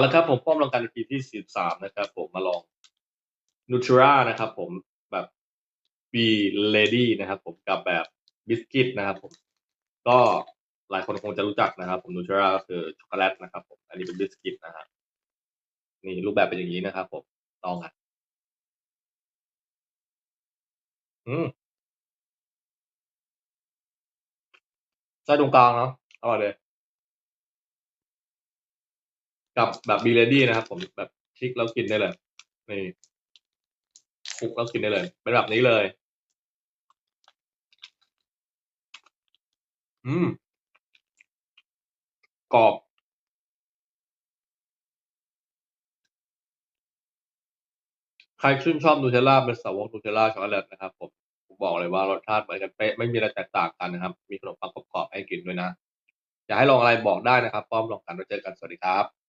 เอาละครับผมป้อมลองกัน EP ที่สิบสามนะครับ ผมมาลองนูทรานะครับผมแบบบีเลดี้นะครับ ผมกับแบบบิสกิตนะครับ ผม ก็หลายคนคงจะรู้จักนะครับ ผมนูทราก็คือช็อกโกแลตนะครับ ผม อันนี้เป็นบิสกิตนะฮะนี่รูปแบบเป็นอย่างนี้นะครับ ผมลองอะอืมไส้ตรงกลางเนาะอร่อยเลย กับแบบบีเลดี้นะครับ ผมแบบคลิกแล้วกินได้เลยนี่คลุกแล้วกินได้เลย เป็นแบบนี้เลย อืมกรอบใครชื่นชอบนูเทลล่าเป็นสาวกนูเทลล่าช็อกโกแลตนะครับผมผมบอกเลยว่ารสชาติเหมือนกันเป๊ะไม่มีอะไรแตกต่างกันนะครับ มีขนมปังกรอบๆให้กินด้วยนะ อยากให้ลองอะไรบอกได้นะครับป้อมลองกันไว้เจอกันสวัสดีครับ